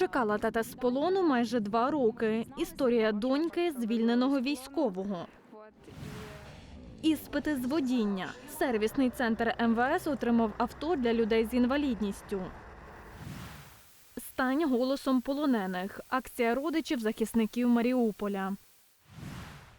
Чекала тата з полону майже два роки. Історія доньки звільненого військового. Іспити з водіння. Сервісний центр МВС отримав авто для людей з інвалідністю. Стань голосом полонених. Акція родичів захисників Маріуполя.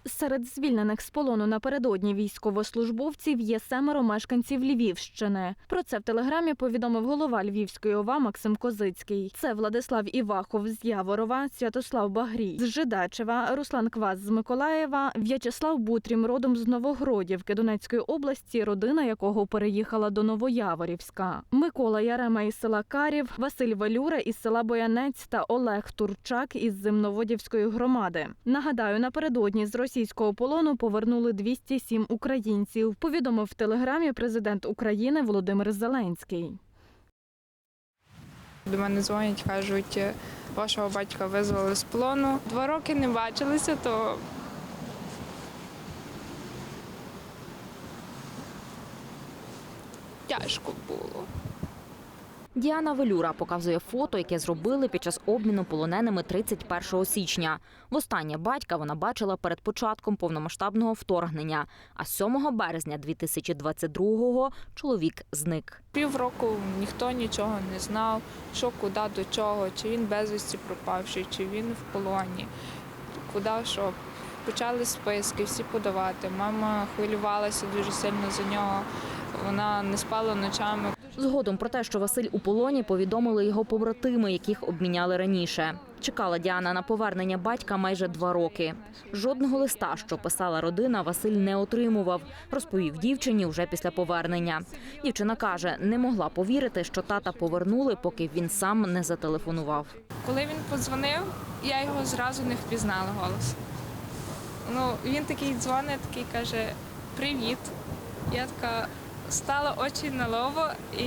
Серед звільнених з полону напередодні військовослужбовців є семеро мешканців Львівщини. Про це в телеграмі повідомив голова Львівської ОВА Максим Козицький. Це Владислав Івахов з Яворова, Святослав Багрій з Жидачева, Руслан Квас з Миколаєва, В'ячеслав Бутрім родом з Новогродівки Донецької області, родина якого переїхала до Новояворівська. Микола Ярема із села Карів, Василь Валюра із села Боянець та Олег Турчак із Земноводівської громади. Нагадаю, напередодні з російського полону повернули 207 українців. Повідомив в телеграмі президент України Володимир Зеленський. До мене дзвонять, кажуть, «Е, вашого батька визвали з полону. Два роки не бачилися, то тяжко було. Діана Велюра показує фото, яке зробили під час обміну полоненими 31 січня. Востаннє батька вона бачила перед початком повномасштабного вторгнення. А 7 березня 2022-го чоловік зник. Півроку ніхто нічого не знав, що куди до чого, чи він безвісті пропавший, чи він в полоні, куди що. Почали списки всі подавати. Мама хвилювалася дуже сильно за нього. Вона не спала ночами. Згодом про те, що Василь у полоні, повідомили його побратими, яких обміняли раніше. Чекала Діана на повернення батька майже два роки. Жодного листа, що писала родина, Василь не отримував. Розповів дівчині вже після повернення. Дівчина каже, не могла повірити, що тата повернули, поки він сам не зателефонував. Коли він подзвонив, я його зразу не впізнала голос. Ну, він такий дзвонить, такий каже: Привіт. Я така стала очі на лово, і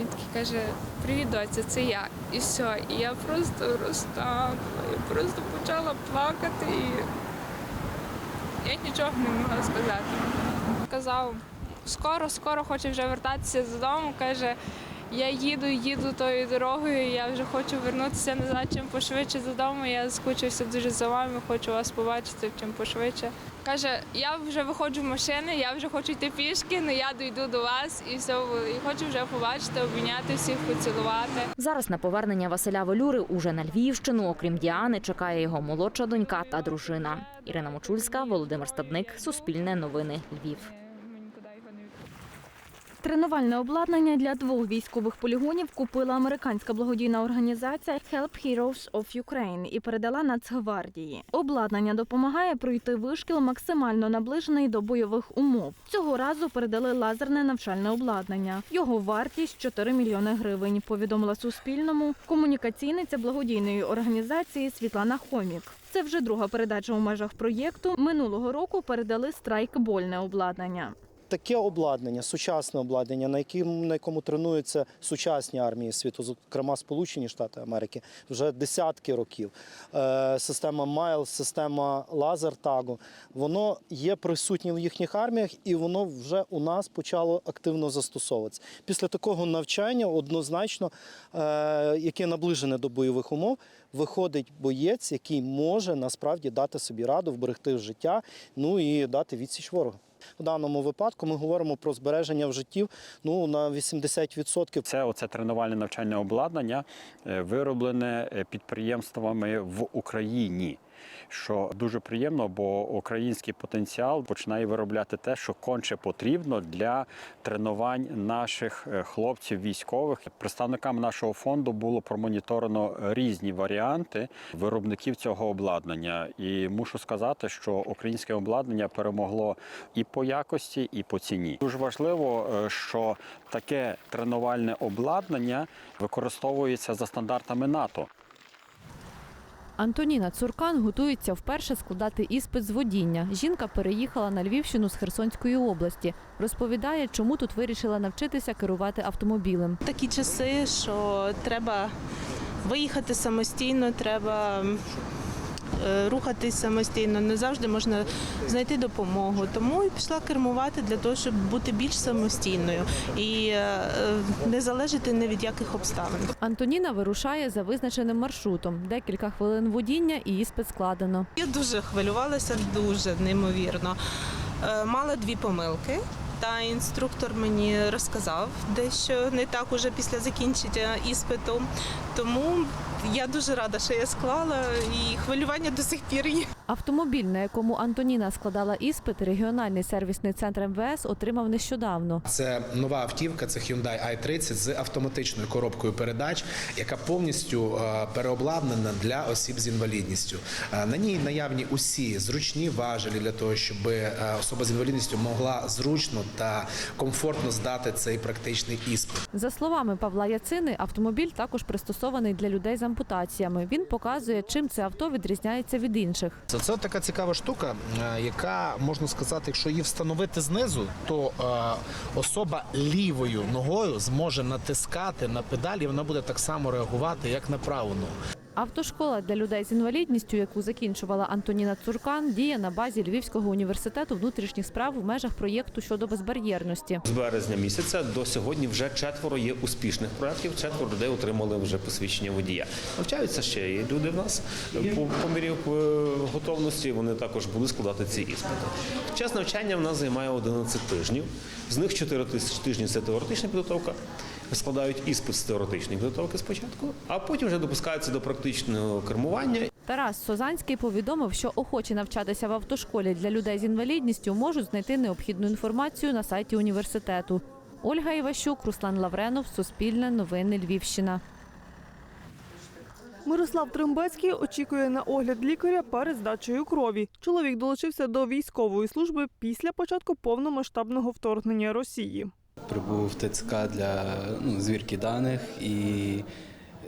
він такий каже: Привіт, доця, це я. І все. І я просто розтанула, я просто почала плакати і я нічого не могла сказати. Казав, скоро, скоро хоче вже вертатися додому. Каже, я їду, їду тою дорогою, я вже хочу вернутися назад чим пошвидше додому. Я скучився дуже за вами, хочу вас побачити чим пошвидше. Каже, я вже виходжу в машини, я вже хочу йти пішки, але я дійду до вас і все, і хочу вже побачити, обійняти всіх, поцілувати. Зараз на повернення Василя Велюри уже на Львівщину, окрім Діани, чекає його молодша донька та дружина. Ірина Мочульська, Володимир Стадник, Суспільне новини, Львів. Тренувальне обладнання для двох військових полігонів купила американська благодійна організація Help Heroes of Ukraine і передала Нацгвардії. Обладнання допомагає пройти вишкіл максимально наближений до бойових умов. Цього разу передали лазерне навчальне обладнання. Його вартість 4 мільйони гривень. Повідомила Суспільному комунікаційниця благодійної організації Світлана Хомік. Це вже друга передача у межах проєкту. Минулого року передали страйкбольне обладнання. Таке обладнання, сучасне обладнання, на яким на якому тренуються сучасні армії світу, зокрема Сполучені Штати Америки, вже десятки років. Е, система Майл, система лазертагу, воно є присутнє в їхніх арміях, і воно вже у нас почало активно застосовуватися. Після такого навчання однозначно, е, яке наближене до бойових умов, виходить боєць, який може насправді дати собі раду, вберегти життя, ну і дати відсіч ворогу. В даному випадку ми говоримо про збереження в життів ну, на 80%. Це оце тренувальне навчальне обладнання е, вироблене е, підприємствами в Україні. Що дуже приємно, бо український потенціал починає виробляти те, що конче потрібно для тренувань наших е, хлопців військових. Представникам нашого фонду було промоніторено різні варіанти виробників цього обладнання. І мушу сказати, що українське обладнання перемогло і по якості, і по ціні. Дуже важливо, е, що таке тренувальне обладнання використовується за стандартами НАТО. Антоніна Цуркан готується вперше складати іспит з водіння. Жінка переїхала на Львівщину з Херсонської області. Розповідає, чому тут вирішила навчитися керувати автомобілем. такі часи, що треба виїхати самостійно, треба рухатись самостійно, не завжди можна знайти допомогу. Тому і пішла кермувати для того, щоб бути більш самостійною і е, не залежати ні від яких обставин. Антоніна вирушає за визначеним маршрутом. Декілька хвилин водіння і іспит складено. Я дуже хвилювалася, дуже неймовірно. Е, Мала дві помилки. Та інструктор мені розказав дещо не так уже після закінчення іспиту. Тому я дуже рада, що я склала, і хвилювання до сих пір є. Автомобіль, на якому Антоніна складала іспит, регіональний сервісний центр МВС отримав нещодавно. Це нова автівка, це Hyundai i30 з автоматичною коробкою передач, яка повністю е, переобладнана для осіб з інвалідністю. Е, На ній наявні усі зручні важелі для того, щоб е, особа з інвалідністю могла зручно та комфортно здати цей практичний іспит. За словами Павла Яцини, автомобіль також пристосований для людей з ампутаціями. Він показує, чим це авто відрізняється від інших. Це, це така цікава штука, е, яка можна сказати, якщо її встановити знизу, то е, особа лівою ногою зможе натискати на педалі, і вона буде так само реагувати, як на праву ногу. Автошкола для людей з інвалідністю, яку закінчувала Антоніна Цуркан, діє на базі Львівського університету внутрішніх справ в межах проєкту щодо безбар'єрності. З березня місяця до сьогодні вже четверо є успішних проєктів, четверо людей отримали вже посвідчення водія. Навчаються ще і люди в нас по, по мірі е, готовності. Вони також будуть складати ці іспити. Час навчання в нас займає 11 тижнів. З них 4 тис- тижні це теоретична підготовка. Складають іспит з теоретичної підготовки спочатку, а потім вже допускаються до практичного кермування Тарас Созанський повідомив, що охочі навчатися в автошколі для людей з інвалідністю можуть знайти необхідну інформацію на сайті університету. Ольга Іващук, Руслан Лавренов, Суспільне, Новини Львівщина. Мирослав Трембецький очікує на огляд лікаря перед здачею крові. Чоловік долучився до військової служби після початку повномасштабного вторгнення Росії. Прибув в ТЦК для ну, звірки даних і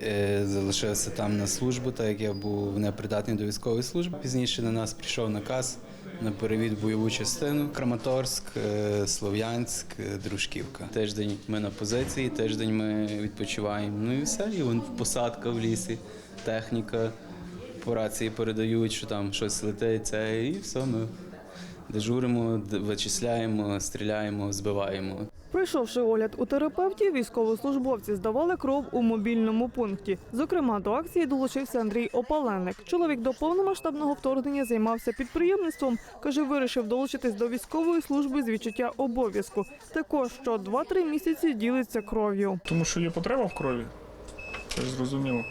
е, залишився там на службу, так як я був непридатний до військової служби. Пізніше на нас прийшов наказ на перевід бойову частину Краматорськ, е, Слов'янськ, е, Дружківка. Тиждень ми на позиції, тиждень ми відпочиваємо. Ну і все, і вон посадка в лісі, техніка. По рації передають, що там щось летить, це і все. Ми дежуримо, вичисляємо, стріляємо, збиваємо. Пройшовши огляд у терапевтів, військовослужбовці здавали кров у мобільному пункті. Зокрема, до акції долучився Андрій Опаленник. Чоловік до повномасштабного вторгнення займався підприємництвом. каже, вирішив долучитись до військової служби з відчуття обов'язку. Також що 2-3 місяці ділиться кров'ю. Тому що є потреба в крові. Це ж зрозуміло.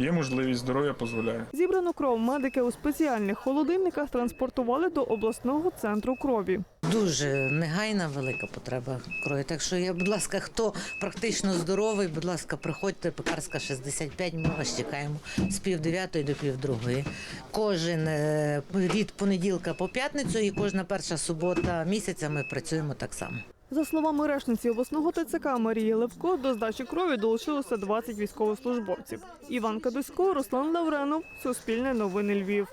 Є можливість, здоров'я дозволяє. Зібрану кров медики у спеціальних холодильниках транспортували до обласного центру крові. Дуже негайна велика потреба крові. Так що я, будь ласка, хто практично здоровий, будь ласка, приходьте, пекарська 65, ми вас чекаємо з пів дев'ятої до пів другої. Кожен е, від понеділка по п'ятницю і кожна перша субота місяця ми працюємо так само. За словами речниці обласного ТЦК Марії Левко, до здачі крові долучилося 20 військовослужбовців. Іван Кадусько, Руслан Лавренов, Суспільне новини Львів.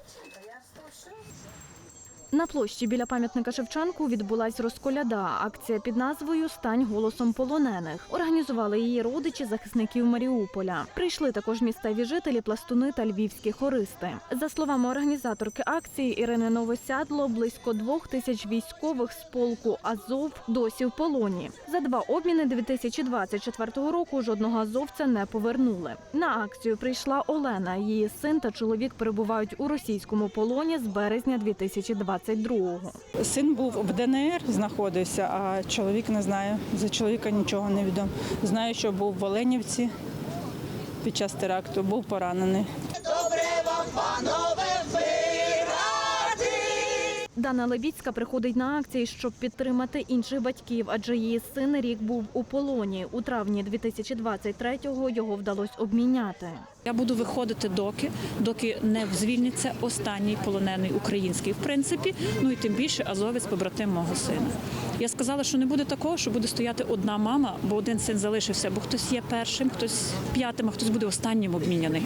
На площі біля пам'ятника Шевченку відбулась розколяда. Акція під назвою Стань голосом полонених. Організували її родичі захисників Маріуполя. Прийшли також місцеві жителі, пластуни та львівські хористи. За словами організаторки акції Ірини Новосядло, близько двох тисяч військових з полку Азов досі в полоні. За два обміни 2024 року жодного азовця не повернули. На акцію прийшла Олена. Її син та чоловік перебувають у російському полоні з березня 2022 Син був в ДНР, знаходився, а чоловік не знаю. За чоловіка нічого не відомо. Знаю, що був в Оленівці під час теракту, був поранений. Дана Лебіцька приходить на акції, щоб підтримати інших батьків, адже її син рік був у полоні. У травні 2023-го його вдалося обміняти. Я буду виходити доки, доки не звільниться останній полонений український, в принципі, ну і тим більше азовець побратим мого сина. Я сказала, що не буде такого, що буде стояти одна мама, бо один син залишився, бо хтось є першим, хтось п'ятим, а хтось буде останнім обміняний.